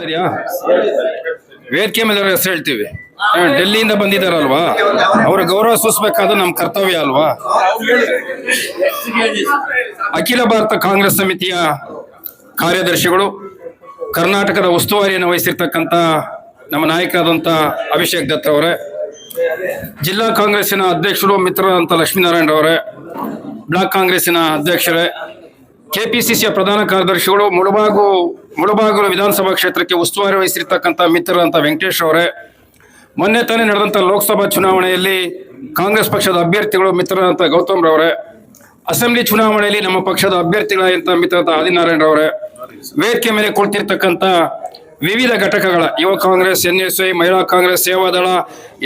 ಸರಿಯಾ? ವೇದಿಕೆ ಮೇಲೆ ಹೆಸರು ಹೇಳ್ತೀವಿ. ಡೆಲ್ಲಿಯಿಂದ ಬಂದಿದ್ದಾರಲ್ವಾ? ಅವ್ರ ಗೌರವ ಸೂಸ್ಬೇಕಾದ ನಮ್ಮ ಕರ್ತವ್ಯ ಅಲ್ವಾ? ಅಖಿಲ ಭಾರತ ಕಾಂಗ್ರೆಸ್ ಸಮಿತಿಯ ಕಾರ್ಯದರ್ಶಿಗಳು, ಕರ್ನಾಟಕದ ಉಸ್ತುವಾರಿಯನ್ನು ವಹಿಸಿರ್ತಕ್ಕಂಥ ನಮ್ಮ ನಾಯಕರಾದಂಥ ಅಭಿಷೇಕ್ ದತ್ ಅವರೇ ಜಿಲ್ಲಾ ಕಾಂಗ್ರೆಸ್ಸಿನ ಅಧ್ಯಕ್ಷರು ಮಿತ್ರರಾದಂಥ ಲಕ್ಷ್ಮೀನಾರಾಯಣ ಅವರೇ ಬ್ಲಾಕ್ ಕಾಂಗ್ರೆಸ್ಸಿನ ಅಧ್ಯಕ್ಷರೇ ಕೆಪಿಸಿಸಿಯ ಪ್ರಧಾನ ಕಾರ್ಯದರ್ಶಿಗಳು ಮುಳಬಾಗು ಮುಳಬಾಗು ವಿಧಾನಸಭಾ ಕ್ಷೇತ್ರಕ್ಕೆ ಉಸ್ತುವಾರಿ ವಹಿಸಿರ್ತಕ್ಕಂಥ ಮಿತ್ರರಂತ ವೆಂಕಟೇಶ್ ಅವರೇ, ಮೊನ್ನೆ ತಾನೇ ನಡೆದಂಥ ಲೋಕಸಭಾ ಚುನಾವಣೆಯಲ್ಲಿ ಕಾಂಗ್ರೆಸ್ ಪಕ್ಷದ ಅಭ್ಯರ್ಥಿಗಳು ಮಿತ್ರರಂತ ಗೌತಮ್ ರವರೇ, ಅಸೆಂಬ್ಲಿ ಚುನಾವಣೆಯಲ್ಲಿ ನಮ್ಮ ಪಕ್ಷದ ಅಭ್ಯರ್ಥಿಗಳಾದಂಥ ಮಿತ್ರರಂತ ಆದಿನಾರಾಯಣ ರವರೇ, ವೇದಿಕೆ ಮೇಲೆ ಕುಳಿತಿರ್ತಕ್ಕಂಥ ವಿವಿಧ ಘಟಕಗಳ ಯುವ ಕಾಂಗ್ರೆಸ್, ಎನ್ ಎಸ್ ಐ, ಮಹಿಳಾ ಕಾಂಗ್ರೆಸ್ ಸೇವಾದಳ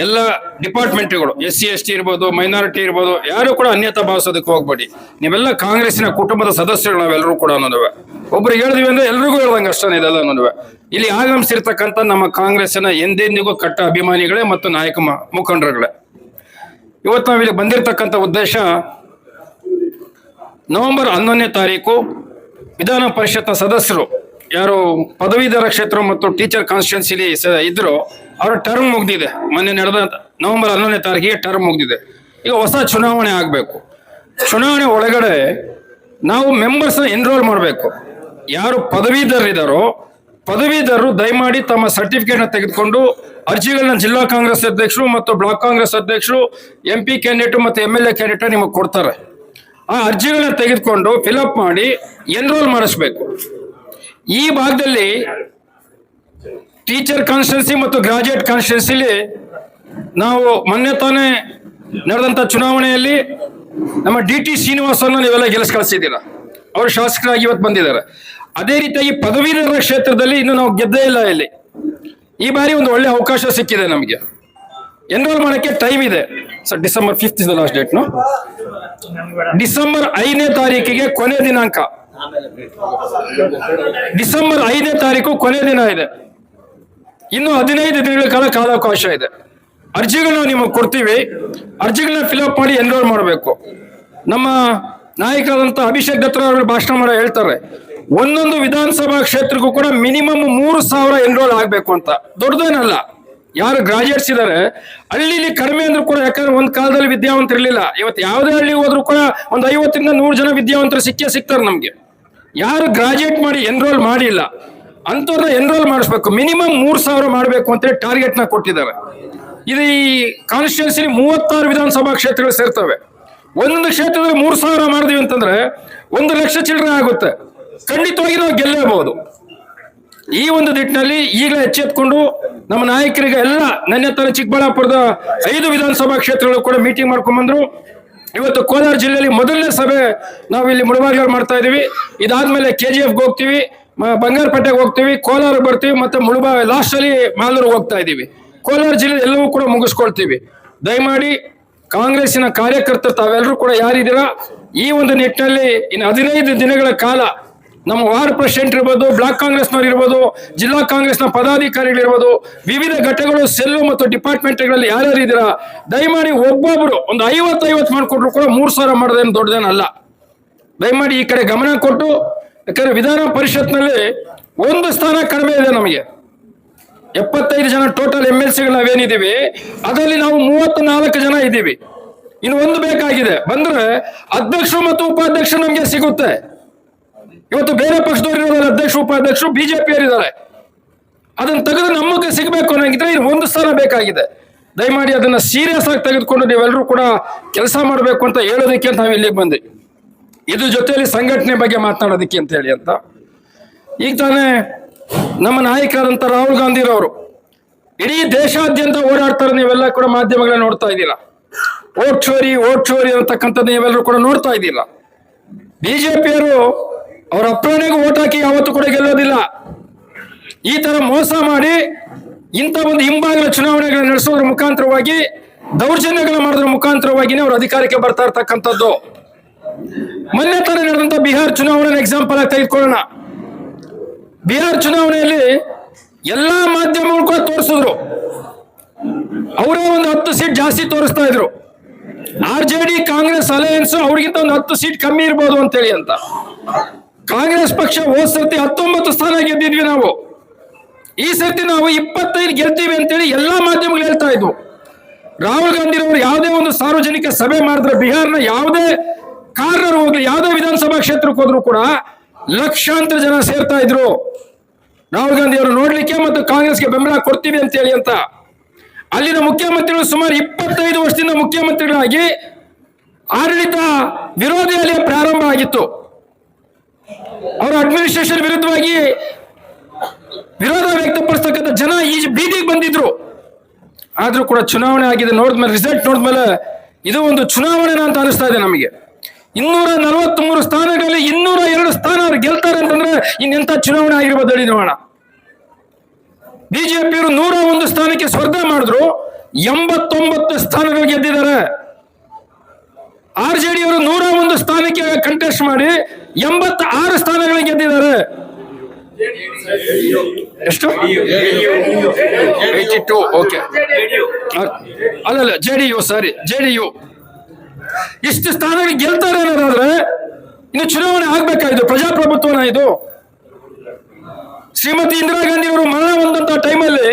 ಎಲ್ಲ ಡಿಪಾರ್ಟ್ಮೆಂಟ್ಗಳು, ಎಸ್ ಸಿ, ಎಸ್ ಟಿ ಇರ್ಬೋದು, ಮೈನಾರಿಟಿ ಇರ್ಬೋದು, ಯಾರು ಕೂಡ ಅನ್ಯತ ಭಾವಿಸೋದಕ್ಕೆ ಹೋಗ್ಬೇಡಿ. ನೀವೆಲ್ಲ ಕಾಂಗ್ರೆಸ್ನ ಕುಟುಂಬದ ಸದಸ್ಯರು ನಾವೆಲ್ಲರೂ ಕೂಡ ಅನ್ನೋದುವೆ. ಒಬ್ರು ಹೇಳಿದ್ವಿ ಅಂದ್ರೆ ಎಲ್ರಿಗೂ ಹೇಳ್ದಂಗೆ ಅಷ್ಟೇ ಇದೆಲ್ಲ ಅನ್ನೋದುವೆ. ಇಲ್ಲಿ ಆಗಮಿಸಿರ್ತಕ್ಕಂಥ ನಮ್ಮ ಕಾಂಗ್ರೆಸ್ನ ಎಂದೆಂದಿಗೂ ಕಟ್ಟ ಅಭಿಮಾನಿಗಳೇ ಮತ್ತು ನಾಯಕ ಮುಖಂಡರುಗಳೇ. ಇವತ್ತು ನಾವಿಲ್ಲಿ ಬಂದಿರತಕ್ಕಂಥ ಉದ್ದೇಶ ನವೆಂಬರ್ ಹನ್ನೊಂದನೇ ತಾರೀಕು ವಿಧಾನ ಪರಿಷತ್ನ ಸದಸ್ಯರು ಯಾರು ಪದವೀಧರ ಕ್ಷೇತ್ರ ಮತ್ತು ಟೀಚರ್ ಕಾನ್ಸ್ಟಿಟ್ಯೂನ್ಸಿಲಿ ಇದ್ರು, ಅವರ ಟರ್ಮ್ ಮುಗ್ದಿದೆ. ಮೊನ್ನೆ ನಡೆದ ನವೆಂಬರ್ ಹನ್ನೊಂದನೇ ತಾರೀಕಿಗೆ ಟರ್ಮ್ ಮುಗ್ದಿದೆ. ಈಗ ಹೊಸ ಚುನಾವಣೆ ಆಗಬೇಕು. ಚುನಾವಣೆ ಒಳಗಡೆ ನಾವು ಮೆಂಬರ್ಸ್ ಎನ್ರೋಲ್ ಮಾಡಬೇಕು. ಯಾರು ಪದವೀಧರರಿದ್ದಾರೋ ಪದವೀಧರರು ದಯಮಾಡಿ ತಮ್ಮ ಸರ್ಟಿಫಿಕೇಟ್ನ ತೆಗೆದುಕೊಂಡು ಅರ್ಜಿಗಳನ್ನ ಜಿಲ್ಲಾ ಕಾಂಗ್ರೆಸ್ ಅಧ್ಯಕ್ಷರು ಮತ್ತು ಬ್ಲಾಕ್ ಕಾಂಗ್ರೆಸ್ ಅಧ್ಯಕ್ಷರು ಎಂ ಪಿ ಕ್ಯಾಂಡಿಡೇಟ್ ಮತ್ತು ಎಂ ಎಲ್ ಎ ಕ್ಯಾಂಡಿಡೇಟ್ ನಿಮಗೆ ಕೊಡ್ತಾರೆ. ಆ ಅರ್ಜಿಗಳನ್ನ ತೆಗೆದುಕೊಂಡು ಫಿಲಪ್ ಮಾಡಿ ಎನ್ರೋಲ್ ಮಾಡಿಸ್ಬೇಕು. ಈ ಭಾಗದಲ್ಲಿ ಟೀಚರ್ ಕಾನ್ಸ್ಟಿಟ್ಯೂನ್ಸಿ ಮತ್ತು ಗ್ರಾಜುಯೇಟ್ ಕಾನ್ಸ್ಟಿಟ್ಯೂನ್ಸಿಲಿ ನಾವು ಮೊನ್ನೆ ತಾನೇ ನಡೆದಂಥ ಚುನಾವಣೆಯಲ್ಲಿ ನಮ್ಮ ಡಿ ಟಿ ಶ್ರೀನಿವಾಸನ ನೀವೆಲ್ಲ ಗೆಲ್ಲಿಸ್ ಕಳಿಸಿದ್ದೀರ. ಅವರು ಶಾಸಕರಾಗಿ ಇವತ್ತು ಬಂದಿದ್ದಾರೆ. ಅದೇ ರೀತಿಯಾಗಿ ಪದವೀಧರ ಕ್ಷೇತ್ರದಲ್ಲಿ ಇನ್ನು ನಾವು ಗೆದ್ದೇ ಇಲ್ಲ ಇಲ್ಲಿ. ಈ ಬಾರಿ ಒಂದು ಒಳ್ಳೆ ಅವಕಾಶ ಸಿಕ್ಕಿದೆ ನಮಗೆ. ಎನ್ರೋಲ್ ಮಾಡೋಕ್ಕೆ ಟೈಮ್ ಇದೆ. Sir December fifth is the last date no December ಐದನೇ ತಾರೀಕಿಗೆ ಕೊನೆ ದಿನಾಂಕ. ಡಿಸೆಂಬರ್ ಐದನೇ ತಾರೀಕು ಕೊನೆ ದಿನ ಇದೆ. ಇನ್ನು ಹದಿನೈದು ದಿನಗಳ ಕಾಲ ಕಾಲಾವಕಾಶ ಇದೆ. ಅರ್ಜಿಗಳನ್ನ ನಿಮಗೆ ಕೊಡ್ತೀವಿ. ಅರ್ಜಿಗಳನ್ನ ಫಿಲಪ್ ಮಾಡಿ ಎನ್ರೋಲ್ ಮಾಡಬೇಕು. ನಮ್ಮ ನಾಯಕರಾದಂಥ ಅಭಿಷೇಕ್ ದತ್ರ ಅವರು ಭಾಷಣ ಮಾಡೋ ಹೇಳ್ತಾರೆ, ಒಂದೊಂದು ವಿಧಾನಸಭಾ ಕ್ಷೇತ್ರಕ್ಕೂ ಕೂಡ ಮಿನಿಮಮ್ ಮೂರು ಸಾವಿರ ಎನ್ರೋಲ್ ಆಗಬೇಕು ಅಂತ. ದೊಡ್ಡದೇನಲ್ಲ, ಯಾರು ಗ್ರಾಜುಯೇಟ್ಸ್ ಇದ್ದಾರೆ ಹಳ್ಳಿಲಿ ಕಡಿಮೆ ಅಂದ್ರೂ ಕೂಡ, ಯಾಕಂದ್ರೆ ಒಂದು ಕಾಲದಲ್ಲಿ ವಿದ್ಯಾವಂತರು ಇರಲಿಲ್ಲ ಇವತ್ತು ಯಾವುದೇ ಹಳ್ಳಿ ಹೋದ್ರೂ ಕೂಡ ಒಂದು ಐವತ್ತರಿಂದ ನೂರು ಜನ ವಿದ್ಯಾವಂತರು ಸಿಕ್ಕೇ ಸಿಗ್ತಾರೆ ನಮಗೆ. ಯಾರು ಗ್ರಾಜುಯೇಟ್ ಮಾಡಿ ಎನ್ರೋಲ್ ಮಾಡಿಲ್ಲ, ಅಂಥವ್ರನ್ನ ಎನ್ರೋಲ್ ಮಾಡಿಸ್ಬೇಕು. ಮಿನಿಮಮ್ ಮೂರು ಸಾವಿರ ಮಾಡಬೇಕು ಅಂತೇಳಿ ಟಾರ್ಗೆಟ್ನ ಕೊಟ್ಟಿದ್ದಾರೆ. ಇದು ಈ ಕಾನ್ಸ್ಟಿಟ್ಯೂನ್ಸಿಲಿ ಮೂವತ್ತಾರು ವಿಧಾನಸಭಾ ಕ್ಷೇತ್ರಗಳು ಸೇರ್ತವೆ. ಒಂದೊಂದು ಕ್ಷೇತ್ರದಲ್ಲಿ ಮೂರು ಸಾವಿರ ಮಾಡಿದ್ವಿ ಅಂತಂದ್ರೆ ಒಂದು ಲಕ್ಷ ಚಿಲ್ಲರೆ ಆಗುತ್ತೆ. ಖಂಡಿತವಾಗಿ ನಾವು ಗೆಲ್ಲಬಹುದು ಈ ಒಂದು ನಿಟ್ಟಿನಲ್ಲಿ ಈಗಲೇ ಎಚ್ಚೆತ್ಕೊಂಡು ನಮ್ಮ ನಾಯಕರಿಗೆ ಎಲ್ಲ, ನೆನ್ನೆ ತಾನೆ ಚಿಕ್ಕಬಳ್ಳಾಪುರದ ಐದು ವಿಧಾನಸಭಾ ಕ್ಷೇತ್ರಗಳು ಕೂಡ ಮೀಟಿಂಗ್ ಮಾಡ್ಕೊಂಡ್ಬಂದ್ರು ಇವತ್ತು ಕೋಲಾರ ಜಿಲ್ಲೆಯಲ್ಲಿ ಮೊದಲನೇ ಸಭೆ ನಾವು ಇಲ್ಲಿ ಮುಳಬಾಗಿಲು ಮಾಡ್ತಾ ಇದೀವಿ. ಇದಾದ್ಮೇಲೆ ಕೆ ಜಿ ಎಫ್ಗೆ ಹೋಗ್ತೀವಿ ಬಂಗಾರಪೇಟೆಗೆ ಹೋಗ್ತೀವಿ ಕೋಲಾರ ಬರ್ತೀವಿ ಮತ್ತೆ ಮುಳುಬಾ ಲಾಸ್ಟ್ ಅಲ್ಲಿ ಮಾಲೂರಿಗೆ ಹೋಗ್ತಾ ಇದೀವಿ. ಕೋಲಾರ ಜಿಲ್ಲೆ ಎಲ್ಲವೂ ಕೂಡ ಮುಗಿಸ್ಕೊಳ್ತೀವಿ. ದಯಮಾಡಿ ಕಾಂಗ್ರೆಸ್ಸಿನ ಕಾರ್ಯಕರ್ತರು ತಾವೆಲ್ಲರೂ ಕೂಡ ಯಾರಿದ್ದೀರಾ? ಈ ಒಂದು ನಿಟ್ಟಿನಲ್ಲಿ ಇನ್ನು ಹದಿನೈದು ದಿನಗಳ ಕಾಲ ನಮ್ಮ ವಾರ್ ಪ್ರೆಸಿಡೆಂಟ್ ಇರ್ಬೋದು, ಬ್ಲಾಕ್ ಕಾಂಗ್ರೆಸ್ನವ್ರು ಇರ್ಬೋದು, ಜಿಲ್ಲಾ ಕಾಂಗ್ರೆಸ್ನ ಪದಾಧಿಕಾರಿಗಳಿರ್ಬೋದು, ವಿವಿಧ ಘಟಕಗಳು, ಸೆಲ್ಲು ಮತ್ತು ಡಿಪಾರ್ಟ್ಮೆಂಟ್ಗಳಲ್ಲಿ ಯಾರ್ಯಾರು ಇದ್ದೀರಾ? ದಯಮಾಡಿ ಒಬ್ಬೊಬ್ರು ಒಂದು ಐವತ್ತು ಐವತ್ತು ಮಾಡಿಕೊಟ್ರು ಕೂಡ ಮೂರು ಸಾವಿರ ಮಾಡೋದೇನು ದೊಡ್ಡದೇನಲ್ಲ ದಯಮಾಡಿ ಈ ಕಡೆ ಗಮನ ಕೊಟ್ಟು, ಯಾಕಂದ್ರೆ ವಿಧಾನ ಪರಿಷತ್ನಲ್ಲಿ ಒಂದು ಸ್ಥಾನ ಕಡಿಮೆ ಇದೆ ನಮಗೆ. ಎಪ್ಪತ್ತೈದು ಜನ ಟೋಟಲ್ ಎಂ ಎಲ್ ಸಿಗಳು ನಾವೇನಿದ್ದೀವಿ, ಅದರಲ್ಲಿ ನಾವು ಮೂವತ್ತು ನಾಲ್ಕು ಜನ ಇದ್ದೀವಿ. ಇನ್ನು ಒಂದು ಬೇಕಾಗಿದೆ. ಬಂದ್ರೆ ಅಧ್ಯಕ್ಷರು ಮತ್ತು ಉಪಾಧ್ಯಕ್ಷರು ನಮಗೆ ಸಿಗುತ್ತೆ. ಇವತ್ತು ಬೇರೆ ಪಕ್ಷದವ್ರು ಇರೋದಲ್ಲ, ಅಧ್ಯಕ್ಷ, ಉಪಾಧ್ಯಕ್ಷರು, ಬಿಜೆಪಿ ಇದ್ದಾರೆ. ಅದನ್ನು ತೆಗೆದು ನಮಗೆ ಸಿಗಬೇಕು ಅನ್ನೋಂಗಿದ್ರೆ ಇನ್ನು ಒಂದು ಸ್ಥಾನ ಬೇಕಾಗಿದೆ. ದಯಮಾಡಿ ಅದನ್ನು ಸೀರಿಯಸ್ ಆಗಿ ತೆಗೆದುಕೊಂಡು ನೀವೆಲ್ಲರೂ ಕೂಡ ಕೆಲಸ ಮಾಡಬೇಕು ಅಂತ ಹೇಳೋದಕ್ಕೆ ಅಂತ ನಾವು ಇಲ್ಲಿಗೆ ಬಂದ್ವಿ. ಇದ್ರ ಜೊತೆಯಲ್ಲಿ ಸಂಘಟನೆ ಬಗ್ಗೆ ಮಾತನಾಡೋದಕ್ಕೆ ಅಂತ ಹೇಳಿ ಅಂತ. ಈಗ ತಾನೇ ನಮ್ಮ ನಾಯಕರಾದಂಥ ರಾಹುಲ್ ಗಾಂಧಿರವರು, ಇಡೀ ದೇಶಾದ್ಯಂತ ಓಡಾಡ್ತಾರೆ, ನೀವೆಲ್ಲ ಕೂಡ ಮಾಧ್ಯಮಗಳನ್ನ ನೋಡ್ತಾ ಇದ್ದೀರಾ. ಓಟ್ ಚೋರಿ ಓಟ್ ಚೋರಿ ಅಂತಕ್ಕಂಥದ್ದು ನೀವೆಲ್ಲರೂ ಕೂಡ ನೋಡ್ತಾ ಇದ್ದೀರಾ. ಬಿಜೆಪಿಯವರು ಅವರ ಅಪ್ಪನಿಗೆ ಓಟ್ ಹಾಕಿ ಯಾವತ್ತೂ ಕೂಡ ಗೆಲ್ಲೋದಿಲ್ಲ. ಈ ತರ ಮೋಸ ಮಾಡಿ ಇಂಥ ಒಂದು ಹಿಂಬಾಗಿಲ ಚುನಾವಣೆಗಳನ್ನು ನಡೆಸೋದ್ರ ಮುಖಾಂತರವಾಗಿ, ದೌರ್ಜನ್ಯಗಳ ಮಾಡೋದ್ರ ಮುಖಾಂತರವಾಗಿನೇ ಅವರು ಅಧಿಕಾರಕ್ಕೆ ಬರ್ತಾ ಇರ್ತಕ್ಕಂಥದ್ದು. ಮೊನ್ನೆ ತರ ನಡೆದಂತ ಬಿಹಾರ್ ಚುನಾವಣೆ ಎಕ್ಸಾಂಪಲ್ ಆಗಿ ತೆಗೆದುಕೊಳ್ಳೋಣ. ಬಿಹಾರ್ ಚುನಾವಣೆಯಲ್ಲಿ ಎಲ್ಲಾ ಮಾಧ್ಯಮಗಳು ಕೂಡ ತೋರಿಸಿದ್ರು. ಅವರೇ ಒಂದು ಹತ್ತು ಸೀಟ್ ಜಾಸ್ತಿ ತೋರಿಸ್ತಾ ಇದ್ರು. R J D, Congress, alliance ಅವ್ರಿಗಿಂತ ಒಂದು ಹತ್ತು ಸೀಟ್ ಕಮ್ಮಿ ಇರ್ಬೋದು ಅಂತೇಳಿ ಅಂತ. ಕಾಂಗ್ರೆಸ್ ಪಕ್ಷ ಹೋದ ಸರ್ತಿ ಹತ್ತೊಂಬತ್ತು ಸ್ಥಾನ ಗೆದ್ದಿದ್ವಿ ನಾವು. ಈ ಸರ್ತಿ ನಾವು ಇಪ್ಪತ್ತೈದು ಗೆಲ್ತೀವಿ ಅಂತೇಳಿ ಎಲ್ಲಾ ಮಾಧ್ಯಮಗಳು ಹೇಳ್ತಾ ಇದ್ವು. ರಾಹುಲ್ ಗಾಂಧಿ ಅವರು ಯಾವುದೇ ಒಂದು ಸಾರ್ವಜನಿಕ ಸಭೆ ಮಾಡಿದ್ರೆ ಬಿಹಾರ್ನ ಯಾವುದೇ ಕಾರ್ನರ್ ಹೋಗ್ಲಿ, ಯಾವುದೇ ವಿಧಾನಸಭಾ ಕ್ಷೇತ್ರಕ್ಕೆ ಹೋದ್ರು ಕೂಡ ಲಕ್ಷಾಂತರ ಜನ ಸೇರ್ತಾ ಇದ್ರು. ರಾಹುಲ್ ಗಾಂಧಿ ಅವರು ನೋಡ್ಲಿಕ್ಕೆ ಮತ್ತು ಕಾಂಗ್ರೆಸ್ಗೆ ಬೆಂಬಲ ಕೊಡ್ತೀವಿ ಅಂತೇಳಿ ಅಂತ. ಅಲ್ಲಿನ ಮುಖ್ಯಮಂತ್ರಿಗಳು ಸುಮಾರು ಇಪ್ಪತ್ತೈದು ವರ್ಷದಿಂದ ಮುಖ್ಯಮಂತ್ರಿಗಳಾಗಿ ಆಡಳಿತ ವಿರೋಧಿಯಲ್ಲಿ ಪ್ರಾರಂಭ ಆಗಿತ್ತು. ಅವರ ಅಡ್ಮಿನಿಸ್ಟ್ರೇಷನ್ ವಿರುದ್ಧವಾಗಿ ವಿರೋಧ ವ್ಯಕ್ತಪಡಿಸ್ತಕ್ಕಂಥ ಜನ ಈ ಬೀದಿಗೆ ಬಂದಿದ್ರು. ಆದರೂ ಕೂಡ ಚುನಾವಣೆ ಆಗಿದೆ ನೋಡಿದ್ಮೇಲೆ ರಿಸಲ್ಟ್ ನೋಡಿದ್ಮೇಲೆ ಇದು ಒಂದು ಚುನಾವಣೆ ಅಂತ ಅನಿಸ್ತಾ ಇದೆ ನಮಗೆ. ಇನ್ನೂರ ನಲವತ್ಮೂರು ಸ್ಥಾನಗಳಲ್ಲಿ ಇನ್ನೂರ ಎರಡು ಸ್ಥಾನ ಅವ್ರು ಗೆಲ್ತಾರೆ ಅಂತಂದ್ರೆ ಇನ್ನೆಂತ ಚುನಾವಣೆ ಆಗಿರ್ಬೋದು ಹೇಳಿ ನೋಡೋಣ. ಬಿಜೆಪಿಯವರು ನೂರ ಒಂದು ಸ್ಥಾನಕ್ಕೆ ಸ್ಪರ್ಧೆ ಮಾಡಿದ್ರು, ಎಂಬತ್ತೊಂಬತ್ತು ಸ್ಥಾನಗಳು ಗೆದ್ದಿದ್ದಾರೆ. ಆರ್ ಜೆ ಡಿ ಅವರು ನೂರ ಒಂದು ಸ್ಥಾನಕ್ಕೆ ಕಂಟೆಸ್ಟ್ ಮಾಡಿ ಎಂಬತ್ತ ಆರು ಸ್ಥಾನಗಳು ಗೆದ್ದಿದ್ದಾರೆ. ಎಷ್ಟು? Eighty two okay. ಅಲ್ಲಲ್ಲ J D U sorry J D U. ಇಷ್ಟು ಸ್ಥಾನಗಳು ಗೆಲ್ತಾರೆ ಅನ್ನೋದಾದ್ರೆ ಇನ್ನು ಚುನಾವಣೆ ಆಗ್ಬೇಕಾಯ್ತು ಪ್ರಜಾಪ್ರಭುತ್ವನ ಇದು. ಶ್ರೀಮತಿ ಇಂದಿರಾ ಗಾಂಧಿ ಅವರು ಮರಣ ಹೊಂದಂತ ಟೈಮಲ್ಲಿ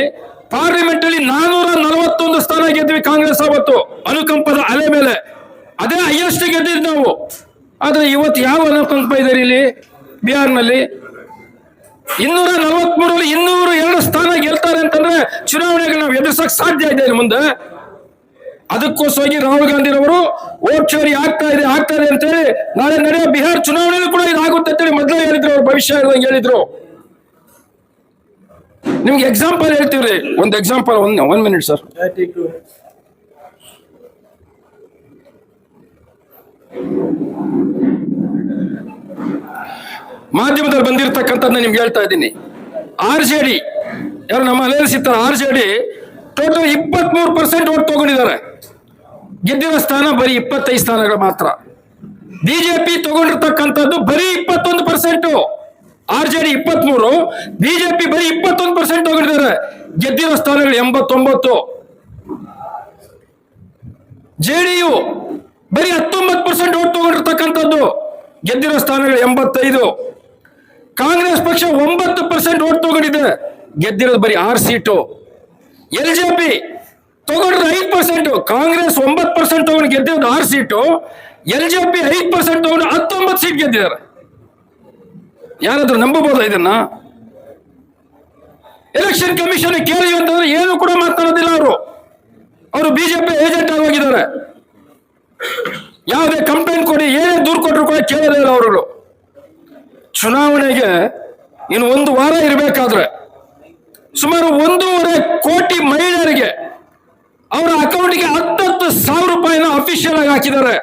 ಪಾರ್ಲಿಮೆಂಟ್ ಅಲ್ಲಿ ನಾನೂರ ನಲವತ್ತೊಂದು ಸ್ಥಾನ ಗೆದ್ವಿ ಕಾಂಗ್ರೆಸ್ ಅವತ್ತು. ಅನುಕಂಪದ ಅಲೆ ಮೇಲೆ. ಅದೇ ಹೈಯೆಸ್ಟ್ ಗೆದ್ದಿದ್ದು ನಾವು. ಆದರೆ ಇವತ್ತು ಯಾವ ಅನುಕಂಪ ಇದ್ದಾರೆ ಇಲ್ಲಿ? ಬಿಹಾರ್ನಲ್ಲಿ. ಇನ್ನೂರ ನಲವತ್ಮೂರಲ್ಲಿ ಇನ್ನೂರು ಎರಡು ಸ್ಥಾನ ಗೆಲ್ತಾರೆ ಅಂತಂದ್ರೆ ಚುನಾವಣೆಗೆ ನಾವು ಎದುರಿಸಕ್ ಸಾಧ್ಯ ಇದೆ ಮುಂದೆ. ಅದಕ್ಕೋಸ್ಕರವಾಗಿ ರಾಹುಲ್ ಗಾಂಧಿ ಅವರು ಓಟ್ ಚೋರಿ ಆಗ್ತಾ ಇದೆ ಆಗ್ತಾ ಇದೆ ಅಂತೇಳಿ ನಾಳೆ ನಡೆಯೋ ಬಿಹಾರ್ ಚುನಾವಣೆಯಲ್ಲೂ ಕೂಡ ಇದಾಗುತ್ತೆ ಅಂತೇಳಿ ಮೊದಲೇ ಹೇಳಿದ್ರು, ಅವ್ರ ಭವಿಷ್ಯ ಹೇಳಿದ್ರು. ನಿಮ್ಗೆ ಎಕ್ಸಾಂಪಲ್ ಹೇಳ್ತೀವ್ರಿ. ಒಂದು example one one minute sir ಮಾಧ್ಯಮದಲ್ಲಿ ಬಂದಿರತಕ್ಕಂಥದ್ದು ನಿಮ್ಗೆ ಹೇಳ್ತಾ ಇದ್ದೀನಿ. ಆರ್ ಜೆ ಡಿ ಯಾರು ನಮ್ಮ ಅಲಯನ್ಸ್ ಸಿಗ್ತಾರೆ ಆರ್ ಜೆ ಡಿ ಟೋಟಲ್ ಇಪ್ಪತ್ಮೂರು ಪರ್ಸೆಂಟ್ ಓಟ್ ತಗೊಂಡಿದ್ದಾರೆ. ಗೆದ್ದಿರೋ ಸ್ಥಾನ ಬರೀ ಇಪ್ಪತ್ತೈದು ಸ್ಥಾನಗಳು ಮಾತ್ರ. ಬಿಜೆಪಿ ತಗೊಂಡಿರ್ತಕ್ಕಂಥದ್ದು ಬರೀ ಇಪ್ಪತ್ತೊಂದು ಪರ್ಸೆಂಟ್ ಆರ್ ಜೆ ಡಿ ಇಪ್ಪತ್ಮೂರು ಬಿಜೆಪಿ ಬರೀ ಇಪ್ಪತ್ತೊಂದು ಪರ್ಸೆಂಟ್ ತಗೊಂಡಿದ್ದಾರೆ. ಗೆದ್ದಿರೋ ಸ್ಥಾನಗಳು ಎಂಬತ್ತೊಂಬತ್ತು. ಜೆಡಿಯು ಬರೀ ಹತ್ತೊಂಬತ್ತು ಪರ್ಸೆಂಟ್ ಓಟ್ ತಗೊಂಡಿರ್ತಕ್ಕಂಥದ್ದು. ಗೆದ್ದಿರೋ ಸ್ಥಾನಗಳು ಎಂಬತ್ತೈದು. ಕಾಂಗ್ರೆಸ್ ಪಕ್ಷ ಒಂಬತ್ತು ಪರ್ಸೆಂಟ್ ಓಟ್ ತಗೊಂಡಿದೆ. ಗೆದ್ದಿರೋದು ಬರೀ ಆರು ಸೀಟು. ಎಲ್ ಜೆ ಪಿ ತಗೊಂಡ್ರೆ ಐದು ಪರ್ಸೆಂಟ್ ಕಾಂಗ್ರೆಸ್ ಒಂಬತ್ತು ಪರ್ಸೆಂಟ್ ತಗೊಂಡು ಗೆದ್ದಿರೋದು ಆರು ಸೀಟು. ಎಲ್ ಜೆ ಪಿ ಐದು ಪರ್ಸೆಂಟ್ ತಗೊಂಡು ಹತ್ತೊಂಬತ್ತು ಸೀಟ್ ಗೆದ್ದಿದ್ದಾರೆ. ಯಾರಾದ್ರೂ ನಂಬಬಹುದಾ ಇದನ್ನ? ಎಲೆಕ್ಷನ್ ಕಮಿಷನ್ ಕೇಳಿ ಅಂತಂದ್ರೆ ಏನು ಕೂಡ ಮಾತನಾಡೋದಿಲ್ಲ ಅವರು. ಅವರು ಬಿಜೆಪಿ ಏಜೆಂಟ್ ಹೋಗಿದ್ದಾರೆ. ಯಾವುದೇ ಕಂಪ್ಲೇಂಟ್ ಕೊಡಿ, ಏನೇ ದೂರು ಕೊಟ್ಟರು ಕೂಡ ಕೇಳೋದೇ ಇಲ್ಲ ಅವರು ಚುನಾವಣೆಗೆ ಇನ್ನು ಒಂದು ವಾರ ಇರಬೇಕಾದ್ರೆ, ಸುಮಾರು ಒಂದೂವರೆ ಕೋಟಿ ಮಹಿಳೆಯರಿಗೆ ಅವರ ಅಕೌಂಟ್ಗೆ ಹತ್ತತ್ತು ಸಾವಿರ ರೂಪಾಯಿನ ಅಫಿಷಿಯಲ್ ಆಗಿ ಹಾಕಿದ್ದಾರೆ.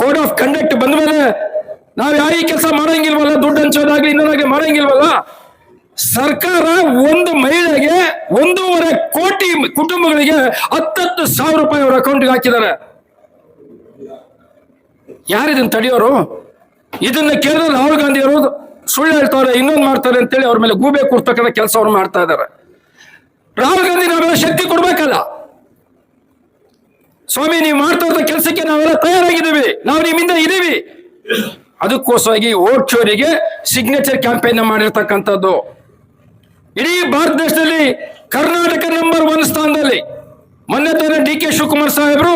ಕೋಡ್ ಆಫ್ ಕಂಡಕ್ಟ್ ಬಂದ ಮೇಲೆ ನಾವು ಈ ಕೆಲಸ ಮಾಡಂಗಿಲ್ವಲ್ಲ, ದುಡ್ಡು ಹಂಚೋದಾಗ್ಲಿ ಇನ್ನೊಂದಾಗ್ಲಿ ಮಾಡಂಗಿಲ್ವಲ್ಲ, ಸರ್ಕಾರ ಒಂದು ಮಹಿಳೆಗೆ ಒಂದೂವರೆ ಕೋಟಿ ಕುಟುಂಬಗಳಿಗೆ ಹತ್ತತ್ತು ಸಾವಿರ ರೂಪಾಯಿ ಅವರ ಅಕೌಂಟ್ಗೆ ಹಾಕಿದ್ದಾರೆ. ಯಾರಿದನ್ನ ತಡೆಯೋರು? ಇದನ್ನ ಕೇಳಿದ್ರೆ ರಾಹುಲ್ ಗಾಂಧಿ ಅವರು ಸುಳ್ಳು ಹೇಳ್ತಾರೆ, ಇನ್ನೊಂದು ಮಾಡ್ತಾರೆ ಅಂತೇಳಿ ಅವ್ರ ಮೇಲೆ ಗೂಬೆ ಕೂರ್ತಕ್ಕಂಥ ಕೆಲಸವನ್ನು ಮಾಡ್ತಾ ಇದ್ದಾರೆ. ರಾಹುಲ್ ಗಾಂಧಿ ನಾವೆಲ್ಲ ಶಕ್ತಿ ಕೊಡ್ಬೇಕಲ್ಲ? ಸ್ವಾಮಿ, ನೀವು ಮಾಡ್ತಾ ಕೆಲಸಕ್ಕೆ ನಾವೆಲ್ಲ ತಯಾರಾಗಿದ್ದೀವಿ. ನಾವು ನಿಮ್ಮಿಂದ ಇದೀವಿ ಅದಕ್ಕೋಸ್ಕರವಾಗಿ ಓಟ್ ಚೋರಿಗೆ ಸಿಗ್ನೇಚರ್ ಕ್ಯಾಂಪೇನ್ ಮಾಡಿರ್ತಕ್ಕಂಥದ್ದು. ಇಡೀ ಭಾರತ ದೇಶದಲ್ಲಿ ಕರ್ನಾಟಕ ನಂಬರ್ ಒನ್ ಸ್ಥಾನದಲ್ಲಿ. ಮೊನ್ನೆ ತಾನೇ ಡಿ ಕೆ ಶಿವಕುಮಾರ್ ಸಾಹೇಬರು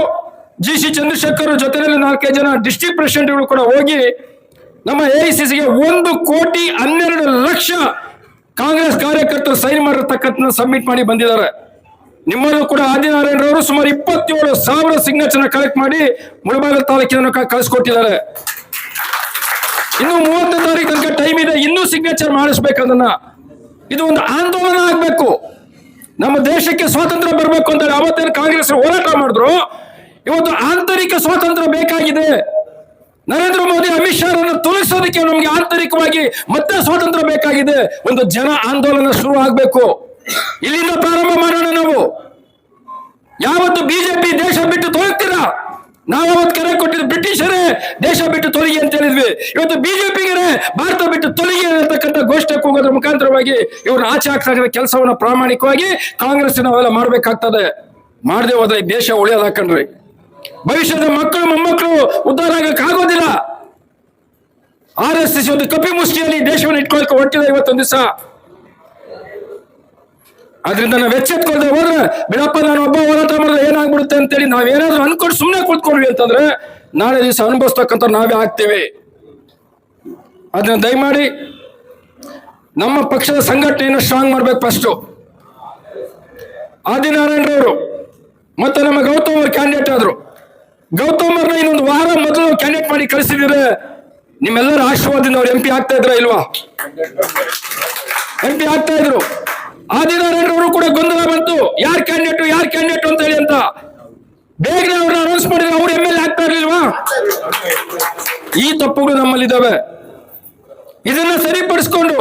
ಜಿ ಸಿ ಚಂದ್ರಶೇಖರ್ ಜೊತೆಯಲ್ಲಿ ನಾಲ್ಕೈದು ಜನ ಡಿಸ್ಟ್ರಿಕ್ಟ್ ಪ್ರೆಸಿಡೆಂಟ್ಗಳು ಕೂಡ ಹೋಗಿ ನಮ್ಮ ಎ ಐ ಸಿಗೆ ಒಂದು ಕೋಟಿ ಹನ್ನೆರಡು ಲಕ್ಷ ಕಾಂಗ್ರೆಸ್ ಕಾರ್ಯಕರ್ತರು ಸೈನ್ ಮಾಡಿರ್ತಕ್ಕಂಥ ಸಬ್ಮಿಟ್ ಮಾಡಿ ಬಂದಿದ್ದಾರೆ. ನಿಮ್ಮಲ್ಲೂ ಕೂಡ ಆದಿನಾರಾಯಣರವರು ಸುಮಾರು ಇಪ್ಪತ್ತೇಳು ಸಾವಿರ ಸಿಗ್ನೇಚರ್ ಕಲೆಕ್ಟ್ ಮಾಡಿ ಮುಳಬಾಗಿಲು ತಾಲೂಕಿನ ಕಳಿಸ್ಕೊಟ್ಟಿದ್ದಾರೆ. ಇನ್ನು ಮೂವತ್ತು ತಾರೀಕು ತನಕ ಟೈಮ್ ಇದೆ, ಇನ್ನೂ ಸಿಗ್ನೇಚರ್ ಮಾಡಿಸ್ಬೇಕು ಅದನ್ನ ಇದು ಒಂದು ಆಂದೋಲನ ಆಗ್ಬೇಕು. ನಮ್ಮ ದೇಶಕ್ಕೆ ಸ್ವಾತಂತ್ರ್ಯ ಬರಬೇಕು ಅಂತ ಅವತ್ತೇನು ಕಾಂಗ್ರೆಸ್ ಹೋರಾಟ ಮಾಡಿದ್ರು ಇವತ್ತು ಆಂತರಿಕ ಸ್ವಾತಂತ್ರ್ಯ ಬೇಕಾಗಿದೆ. ನರೇಂದ್ರ ಮೋದಿ, ಅಮಿತ್ ಶಾರನ್ನು ತುಳಿಸೋದಕ್ಕೆ ನಮಗೆ ಆಂತರಿಕವಾಗಿ ಮತ್ತೆ ಸ್ವಾತಂತ್ರ್ಯ ಬೇಕಾಗಿದೆ. ಒಂದು ಜನ ಆಂದೋಲನ ಶುರು ಆಗ್ಬೇಕು. ಇಲ್ಲಿಂದ ಪ್ರಾರಂಭ ಮಾಡೋಣ ನಾವು. ಯಾವತ್ತು ಬಿಜೆಪಿ ದೇಶ ಬಿಟ್ಟು ತೊಲಗ್ತೀರಾ ನಾವು ಅವತ್ತು ಕರೆ ಕೊಟ್ಟಿದ್ದು ಬ್ರಿಟಿಷರೇ ದೇಶ ಬಿಟ್ಟು ತೊಲಗಿ ಅಂತ ಹೇಳಿದ್ವಿ. ಇವತ್ತು ಬಿಜೆಪಿಗೆ ಭಾರತ ಬಿಟ್ಟು ತೊಲಗಿ ಅನ್ನತಕ್ಕಂಥ ಗೋಷ್ಠಕ್ಕೆ ಹೋಗೋದ್ರ ಮುಖಾಂತರವಾಗಿ ಇವ್ರನ್ನ ಆಚೆ ಹಾಕ್ತಕ್ಕಂಥ ಕೆಲಸವನ್ನ ಪ್ರಾಮಾಣಿಕವಾಗಿ ಕಾಂಗ್ರೆಸ್ ನಾವೆಲ್ಲ ಮಾಡ್ಬೇಕಾಗ್ತದೆ. ಮಾಡದೆ ಹೋದ್ರೆ ದೇಶ ಉಳಿಯೋದು ಭವಿಷ್ಯದ ಮಕ್ಕಳು, ಮೊಮ್ಮಕ್ಕಳು ಉದ್ಧಾರ ಆಗಕ್ಕೆ ಆರ್ ಎಸ್ ಎಸ್ ಒಂದು ಕಪಿ ಮುಷ್ಟಿಯಲ್ಲಿ ದೇಶವನ್ನು ಇಟ್ಕೊಳಕ್ಕೆ ಹೊರಟಿದೆ ಇವತ್ತೊಂದು ದಿವಸ. ಅದರಿಂದ ನಾವು ಎಚ್ಚೆತ್ಕೊಳ್ದೆ ಹೋದ್ರೆ, ಬಿಡಪ್ಪ, ನಾನು ಒಬ್ಬ ಹೋರಾಟ ಮಾಡಿದ್ರೆ ಏನಾಗ್ಬಿಡುತ್ತೆ ಅಂತೇಳಿ ನಾವೇನಾದ್ರೂ ಅನ್ಕೊಂಡು ಸುಮ್ಮನೆ ಕೂತ್ಕೊಂಡ್ವಿ ಅಂತಂದ್ರೆ ನಾಳೆ ದಿವಸ ಅನುಭವಿಸ್ತಕ್ಕಂಥ ನಾವೇ ಆಗ್ತೇವೆ. ಅದನ್ನ ದಯಮಾಡಿ ನಮ್ಮ ಪಕ್ಷದ ಸಂಘಟನೆಯನ್ನು ಸ್ಟ್ರಾಂಗ್ ಮಾಡ್ಬೇಕು ಫಸ್ಟು ಆದಿನಾರಾಯಣರವರು ಮತ್ತೆ ನಮ್ಮ ಗೌತಮ್ ಅವರು ಕ್ಯಾಂಡಿಡೇಟ್ ಆದ್ರು. ಗೌತಮ್ ಅವ್ರನ್ನ ಇನ್ನೊಂದು ವಾರ ಮೊದಲು ಕ್ಯಾಂಡಿಡೇಟ್ ಮಾಡಿ ಕಳಿಸಿದ್ರೆ ನಿಮ್ಮೆಲ್ಲರ ಆಶೀರ್ವಾದದಿಂದ ಅವ್ರು ಎಂ ಪಿ ಆಗ್ತಾ ಇದ್ರ ಇಲ್ವಾ? ಎಂ ಪಿ ಆಗ್ತಾ ಇದ್ರು. ಆದಿನಾರಾಯಣರವರು ಕೂಡ ಗೊಂದಲ ಬಂತು. ಯಾರ್ ಕ್ಯಾಂಡಿಡೇಟ್ ಯಾರ್ ಕ್ಯಾಂಡಿಡೇಟ್ ಅಂತ ಹೇಳಿ ಅಂತ. ಬೇಗನೆ ಅವ್ರನ್ನ ಅನೌನ್ಸ್ ಮಾಡಿದ್ರೆ ಅವ್ರು ಎಂ ಎಲ್ ಎ ಆಗ್ತಾ ಇರ್ಲಿಲ್ವಾ? ಈ ತಪ್ಪುಗಳು ನಮ್ಮಲ್ಲಿದ್ದಾವೆ. ಇದನ್ನ ಸರಿಪಡಿಸ್ಕೊಂಡು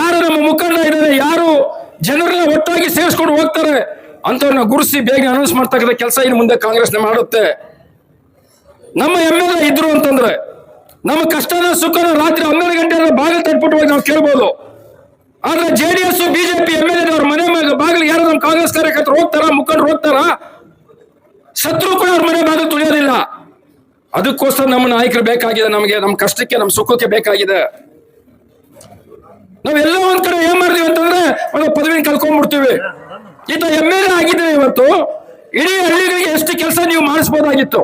ಯಾರು ನಮ್ಮ ಮುಖಂಡ ಇದ್ದಾರೆ, ಯಾರು ಜನರನ್ನ ಒಟ್ಟಾಗಿ ಸೇರಿಸ್ಕೊಂಡು ಹೋಗ್ತಾರೆ ಅಂತವ್ರನ್ನ ಗುರುಸಿ ಬೇಗ ಅನೌನ್ಸ್ ಮಾಡ್ತಕ್ಕಂಥ ಕೆಲಸ ಇನ್ನು ಮುಂದೆ ಕಾಂಗ್ರೆಸ್ನ ಮಾಡುತ್ತೆ. ನಮ್ಮ ಎಂ ಎಲ್ ಇದ್ರು ಅಂತಂದ್ರೆ ನಮ್ಮ ಕಷ್ಟನ ಸುಖನ ರಾತ್ರಿ ಹನ್ನೆರಡು ಗಂಟೆ ಬಾಗಿಲು ತಟ್ಬಿಟ್ಟು ನಾವು ಕೇಳ್ಬೋದು. ಆದ್ರೆ J D S BJP M L every ಮನೆ ಬಾಗಿಲು ಯಾರು ನಮ್ಮ ಕಾಂಗ್ರೆಸ್ ಕಾರ್ಯಕರ್ತರು ಹೋಗ್ತಾರ, ಮುಖಂಡ್ರು ಹೋಗ್ತಾರ? ಶತ್ರು ಕೂಡ ಅವ್ರ ಮನೆ ಬಾಗಿಲು ತುಳಿಯೋದಿಲ್ಲ. ಅದಕ್ಕೋಸ್ಕರ ನಮ್ಮ ನಾಯಕರು ಬೇಕಾಗಿದೆ ನಮಗೆ, ನಮ್ಮ ಕಷ್ಟಕ್ಕೆ, ನಮ್ಮ ಸುಖಕ್ಕೆ ಬೇಕಾಗಿದೆ. ನಾವೆಲ್ಲ ಒಂದ್ ಕಡೆ ಏನ್ ಮಾಡ್ತೀವಿ ಅಂತಂದ್ರೆ, ಒಂದು ಪದವಿನ ಕಳ್ಕೊಂಡ್ಬಿಡ್ತೀವಿ ಈತ ಎಂ ಎಲ್ ಎ ಆಗಿದ್ರೆ ಇವತ್ತು. ಇಡೀ ಹಳ್ಳಿಗಳಿಗೆ ಎಷ್ಟು ಕೆಲಸ ನೀವು ಮಾಡಿಸ್ಬೋದಾಗಿತ್ತು?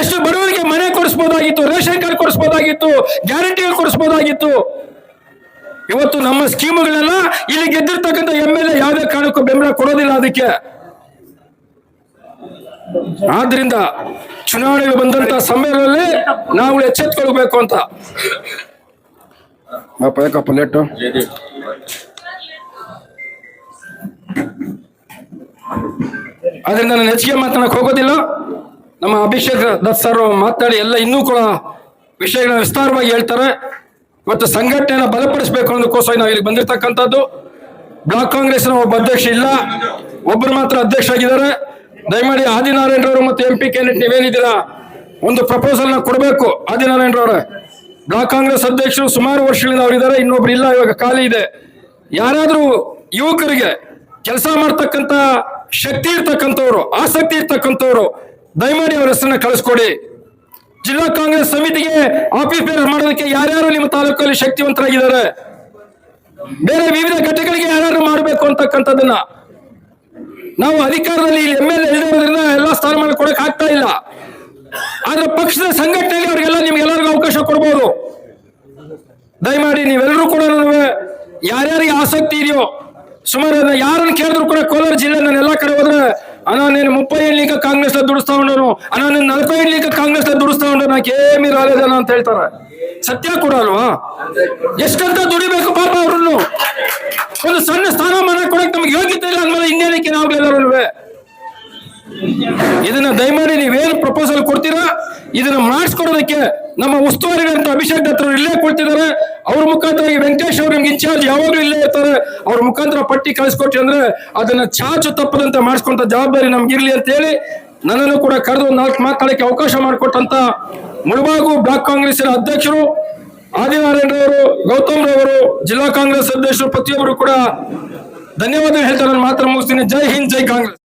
ಎಷ್ಟು ಬಡವರಿಗೆ ಮನೆ ಕೊಡಿಸ್ಬೋದಾಗಿತ್ತು, ರೇಷನ್ ಕಾರ್ಡ್ ಕೊಡಿಸ್ಬೋದಾಗಿತ್ತು, ಗ್ಯಾರಂಟಿಗಳು ಕೊಡಿಸ್ಬೋದಾಗಿತ್ತು. ಇವತ್ತು ನಮ್ಮ ಸ್ಕೀಮ್ಗಳನ್ನ ಇಲ್ಲಿ ಗೆದ್ದಿರ್ತಕ್ಕಂಥ ಎಂ ಎಲ್ ಎ ಯಾವುದೇ ಕಾರಣಕ್ಕೂ ಬೆಂಬಲ ಕೊಡೋದಿಲ್ಲ ಅದಕ್ಕೆ. ಆದ್ರಿಂದ ಚುನಾವಣೆಗೆ ಬಂದಂತ ಸಮಯದಲ್ಲಿ ನಾವು ಎಚ್ಚೆತ್ಕೊಳ್ಬೇಕು ಅಂತ. ಪಾಪ ಯಾಕಪ್ಪ ಲೇಟು ಅದರಿಂದ ನಾನು ಹೆಚ್ಚಿಗೆ ಮಾತನಾಡಕ್ ಹೋಗೋದಿಲ್ಲ. ನಮ್ಮ ಅಭಿಷೇಕ್ ದತ್ ಸರ್ ಮಾತಾಡಿ ಎಲ್ಲ ಇನ್ನೂ ಕೂಡ ವಿಷಯಗಳನ್ನ ವಿಸ್ತಾರವಾಗಿ ಹೇಳ್ತಾರೆ. ಮತ್ತು ಸಂಘಟನೆಯನ್ನು ಬಲಪಡಿಸಬೇಕು ಅನ್ನೋದಕ್ಕೋಸ್ಕರ ನಾವು ಇಲ್ಲಿ ಬಂದಿರತಕ್ಕಂಥದ್ದು. ಬ್ಲಾಕ್ ಕಾಂಗ್ರೆಸ್ನ ಒಬ್ಬ ಅಧ್ಯಕ್ಷ ಇಲ್ಲ. ಒಬ್ಬರು ಮಾತ್ರ ಅಧ್ಯಕ್ಷ ಆಗಿದ್ದಾರೆ. ದಯಮಾಡಿ ಆದಿನಾರಾಯಣರವರು ಮತ್ತು ಎಂ ಪಿ ಕ್ಯಾಂಡಿಡೇಟ್ ನೀವೇನಿದ್ದೀರಾ, ಒಂದು ಪ್ರಪೋಸಲ್ನ ಕೊಡಬೇಕು ಆದಿನಾರಾಯಣರವರೇ ಬ್ಲಾಕ್ ಕಾಂಗ್ರೆಸ್ ಅಧ್ಯಕ್ಷರು ಸುಮಾರು ವರ್ಷಗಳಿಂದ ಅವರಿದ್ದಾರೆ, ಇನ್ನೊಬ್ರು ಇಲ್ಲ, ಇವಾಗ ಖಾಲಿ ಇದೆ. ಯಾರಾದರೂ ಯುವಕರಿಗೆ ಕೆಲಸ ಮಾಡ್ತಕ್ಕಂತ ಶಕ್ತಿ ಇರ್ತಕ್ಕಂಥವ್ರು, ಆಸಕ್ತಿ ಇರ್ತಕ್ಕಂಥವ್ರು, ದಯಮಾಡಿ ಅವ್ರ ಹೆಸರನ್ನ ಕಳಿಸ್ಕೊಡಿ. ಜಿಲ್ಲಾ ಕಾಂಗ್ರೆಸ್ ಸಮಿತಿಗೆ ಆಫೀಸ್ ಬೇರೆ ಮಾಡೋದಕ್ಕೆ ಯಾರ್ಯಾರು ನಿಮ್ಮ ತಾಲೂಕಲ್ಲಿ ಶಕ್ತಿವಂತರಾಗಿದ್ದಾರೆ? ಬೇರೆ ವಿವಿಧ ಘಟಕಗಳಿಗೆ ಯಾರು ಮಾಡಬೇಕು ಅಂತಕ್ಕಂಥದ್ದನ್ನ ನಾವು ಅಧಿಕಾರದಲ್ಲಿ ಎಂ ಎಲ್ ಎ ಎಲ್ಲಾ ಸ್ಥಾನಮಾನ ಕೊಡಕ್ ಆಗ್ತಾ ಇಲ್ಲ. ಆದ್ರೆ ಪಕ್ಷದ ಸಂಘಟನೆಗೆ ಅವ್ರಿಗೆಲ್ಲ ನಿಮ್ಗೆಲ್ಲರಿಗೂ ಅವಕಾಶ ಕೊಡ್ಬೋದು. ದಯಮಾಡಿ ನೀವೆಲ್ಲರೂ ಕೂಡ ಯಾರ್ಯಾರಿಗೆ ಆಸಕ್ತಿ ಇದೆಯೋ ಸುಮಾರು ಅದನ್ನ ಯಾರನ್ನ ಕೇಳಿದ್ರು ಕೂಡ ಕೋಲಾರ ಜಿಲ್ಲೆ ನಾನು ಎಲ್ಲ ಕಡೆ ಹೋದ್ರೆ ಅಣ್ಣ నేను ముప్పై ఏళ్ళు ఇంకా కాంగ్రెస్ లో దుడుస్తా ఉన్నాను అన్నా నేను నలభై ఏళ్ళు ఇంకా కాంగ్రెస్ లో దుడుస్తా ఉన్నాను నాకేమీ రాలేదన్న ಅಂತ ಹೇಳ್ತಾರೆ ಸತ್ಯ ಕೂಡ ಅಲ್ವಾ ಎಷ್ಟಂತ ದುಡಿಬೇಕು ಪಾಪ ಅವ್ರನ್ನು ಒಂದು ಸಣ್ಣ ಸ್ಥಾನಮಾನ ಕೊಡಕ್ಕೆ ನಮ್ಗೆ ಯೋಗ್ಯತೆ ಇಲ್ಲ ಅಂದ್ಮೇಲೆ ಇನ್ನೇನಕ್ಕೆ ನಾವು ಎಲ್ಲರೂ ಇದನ್ನ ದಯಮಾಡಿ ನೀವೇನು ಪ್ರಪೋಸಲ್ ಕೊಡ್ತೀರಾ ಇದನ್ನ ಮಾಡಿಸ್ಕೊಡೋದಕ್ಕೆ ನಮ್ಮ ಉಸ್ತುವಾರಿಗಳಂತ ಅಭಿಷೇಕ್ ದತ್ತರು ಇಲ್ಲೇ ಕೊಡ್ತಿದ್ದಾರೆ ಅವ್ರ ಮುಖಾಂತರ ಈ ವೆಂಕಟೇಶ್ ಅವ್ರ ನಿಮ್ಗೆ ಇನ್ಚಾರ್ಜ್ ಯಾವಾಗಲೂ ಇಲ್ಲೇ ಇರ್ತಾರೆ, ಅವ್ರ ಮುಖಾಂತರ ಪಟ್ಟಿ ಕಳಿಸ್ಕೊಟ್ಟಿ ಅಂದ್ರೆ ಅದನ್ನ ಚಾಚು ತಪ್ಪದಂತೆ ಮಾಡಿಸ್ಕೊಂತ ಜವಾಬ್ದಾರಿ ನಮ್ಗಿರ್ಲಿ ಅಂತ ಹೇಳಿ ನನ್ನನ್ನು ಕೂಡ ಕರೆದು ನಾಲ್ಕು ಮಾತಾಡಕ್ಕೆ ಅವಕಾಶ ಮಾಡಿಕೊಟ್ಟಂತ ಮುಳಬಾಗು ಬ್ಲಾಕ್ ಕಾಂಗ್ರೆಸ್ಸಿನ ಅಧ್ಯಕ್ಷರು ಆದಿನಾರಾಯಣರವರು ಗೌತಮ್ ರವರು, ಜಿಲ್ಲಾ ಕಾಂಗ್ರೆಸ್ ಅಧ್ಯಕ್ಷರು ಪ್ರತಿಯೊಬ್ಬರು ಕೂಡ ಧನ್ಯವಾದ ಹೇಳ್ತಾರೆ ಮಾತ್ರ ಮುಗಿಸ್ತೀನಿ. ಜೈ ಹಿಂದ್, ಜೈ ಕಾಂಗ್ರೆಸ್.